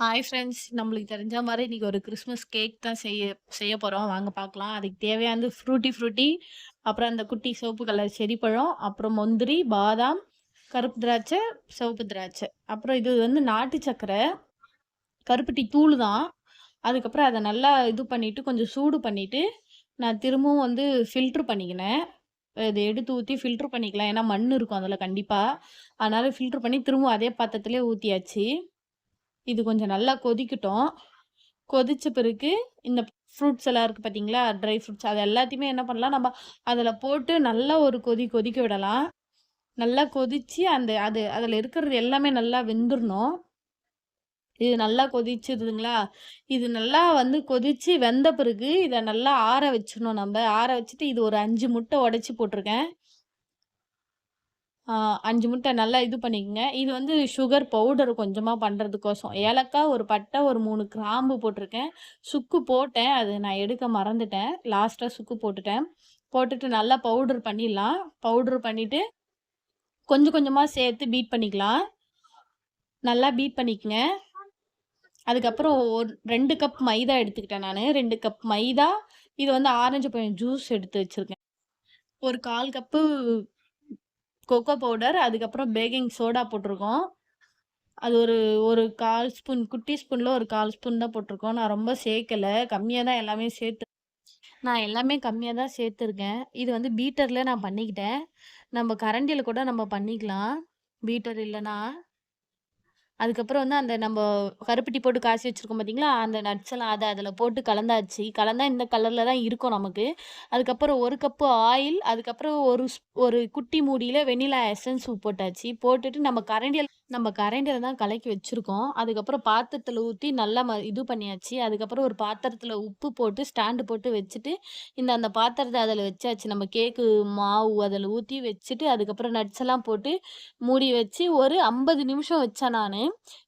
Hi friends நம்மளுக்கு தெரிஞ்ச மாதிரி இன்றைக்கி ஒரு கிறிஸ்மஸ் கேக் தான் செய்ய செய்ய போகிறோம் வாங்க பார்க்கலாம். அதுக்கு தேவையானது ஃப்ரூட்டி ஃப்ரூட்டி அப்புறம் அந்த குட்டி சிவப்பு கலர் செடி பழம் அப்புறம் முந்திரி பாதாம் கருப்பு திராட்சை சிவப்பு திராட்சை. அப்புறம் இது வந்து நாட்டு சக்கரை கருப்பட்டி தூள் தான். அதுக்கப்புறம் அதை நல்லா இது பண்ணிவிட்டு கொஞ்சம் சூடு பண்ணிவிட்டு நான் திரும்பவும் வந்து ஃபில்ட்ரு பண்ணிக்கினேன். இதை எடுத்து ஊற்றி ஃபில்ட்ரு பண்ணிக்கலாம். ஏன்னா மண் இருக்கும் அதில் கண்டிப்பாக அதனால் ஃபில்ட்ரு பண்ணி திரும்பவும் அதே பாத்திரத்துலேயே ஊற்றியாச்சு இது கொஞ்சம் நல்லா கொதிக்கட்டும். கொதிச்ச பிறகு இந்த ஃப்ரூட்ஸ் எல்லாம் இருக்குது பார்த்தீங்களா ட்ரை ஃப்ரூட்ஸ் அது எல்லாத்தையுமே என்ன பண்ணலாம்? நம்ம அதில் போட்டு நல்லா ஒரு கொதி கொதிக்க விடலாம். நல்லா கொதித்து அந்த அது அதில் இருக்கிறது எல்லாமே நல்லா வெந்துடணும் இது நல்லா கொதிச்சிருதுங்களா இது நல்லா வந்து கொதித்து வெந்த பிறகு இதை நல்லா ஆற வச்சிடணும் நம்ம. ஆற வச்சுட்டு இது ஒரு அஞ்சு முட்டை உடச்சி போட்டிருக்கேன். அஞ்சு முட்டை நல்லா இது பண்ணிக்கோங்க. இது வந்து சுகர் பவுடர் கொஞ்சமாக பண்ணுறதுக்கோசம் ஏலக்காய் ஒரு பட்டை ஒரு மூணு கிராம்பு போட்டிருக்கேன். சுக்கு போட்டேன். அது நான் எடுக்க மறந்துட்டேன். லாஸ்ட்டாக சுக்கு போட்டுட்டேன். போட்டுட்டு நல்லா பவுடர் பண்ணிடலாம். பவுடர் பண்ணிவிட்டு கொஞ்சம் கொஞ்சமாக சேர்த்து பீட் பண்ணிக்கலாம். நல்லா பீட் பண்ணிக்கங்க. அதுக்கப்புறம் ஒரு ரெண்டு கப் மைதா எடுத்துக்கிட்டேன் நான். ரெண்டு கப் மைதா. இது வந்து ஆரஞ்சு பழம் ஜூஸ் எடுத்து வச்சுருக்கேன். ஒரு கால் கப்பு கொக்கோ பவுடர் அதுக்கப்புறம் பேக்கிங் சோடா போட்டிருக்கோம். அது ஒரு ஒரு கால் ஸ்பூன் குட்டி ஸ்பூனில் ஒரு கால் ஸ்பூன் தான் போட்டிருக்கோம். நான் ரொம்ப சேர்க்கலை. கம்மியாக தான் எல்லாமே சேர்த்து நான் எல்லாமே கம்மியாக தான் சேர்த்துருக்கேன். இது வந்து பீட்டரில் நான் பண்ணிக்கிட்டேன். நம்ம கரண்டியில் கூட நம்ம பண்ணிக்கலாம். பீட்டர் இல்லைன்னா அதுக்கப்புறம் வந்து அந்த நம்ம கருப்பட்டி போட்டு காய்ச்சி வச்சுருக்கோம் பார்த்தீங்களா அந்த நட்ஸ் எல்லாம் அதை அதில் போட்டு கலந்தாச்சு. கலந்தா இந்த கலரில் தான் இருக்கும் நமக்கு. அதுக்கப்புறம் ஒரு கப்பு ஆயில் அதுக்கப்புறம் ஒரு ஒரு குட்டி மூடியில் வெண்ணிலா எசன்ஸ் போட்டாச்சு. போட்டுட்டு நம்ம கரண்டியில் நம்ம கரண்டில் தான் கலக்கி வச்சுருக்கோம். அதுக்கப்புறம் பாத்திரத்தில் ஊற்றி நல்லா ம இது பண்ணியாச்சு. அதுக்கப்புறம் ஒரு பாத்திரத்தில் உப்பு போட்டு ஸ்டாண்டு போட்டு வச்சுட்டு இந்த அந்த பாத்திரத்தை அதில் வச்சாச்சு. நம்ம கேக்கு மாவு அதில் ஊற்றி வச்சுட்டு அதுக்கப்புறம் நட்ஸ் எல்லாம் போட்டு மூடி வச்சு ஒரு ஐம்பது நிமிஷம் வச்சேன் நான்.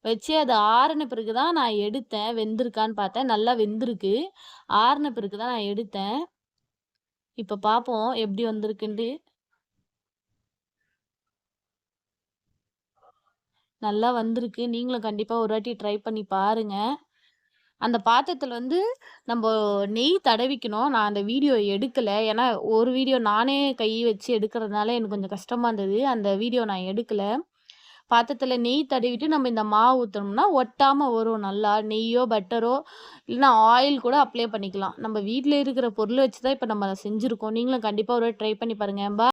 வச்சு அது ஆறின பிறகு தான் நான் எடுத்தேன். வெந்திருக்கான்னு பார்த்தேன். நல்லா வெந்திருக்கு. ஆறின பிறகு தான் நான் எடுத்தேன். இப்போ பார்ப்போம் எப்படி வந்திருக்குன்ட்டு. நல்லா வந்திருக்கு. நீங்களும் கண்டிப்பாக ஒரு வாட்டி ட்ரை பண்ணி பாருங்கள் அந்த பாத்திரத்தில் வந்து நம்ம நெய் தடவிக்கணும். நான் அந்த வீடியோ எடுக்கலை. ஏன்னா ஒரு வீடியோ நானே கை வச்சு எடுக்கிறதுனால எனக்கு கொஞ்சம் கஷ்டமாக இருந்தது. அந்த வீடியோ நான் எடுக்கலை. பாத்திரத்தில் நெய் தடவிட்டு நம்ம இந்த மாவு ஊற்றணும்னா ஒட்டாமல் வரும். நல்லா நெய்யோ பட்டரோ இல்லைனா ஆயில் கூட அப்ளை பண்ணிக்கலாம். நம்ம வீட்டில் இருக்கிற பொருளை வச்சு தான் இப்போ நம்ம அதை செஞ்சுருக்கோம். நீங்களும் கண்டிப்பாக ஒரு ட்ரை பண்ணி பாருங்கள் பா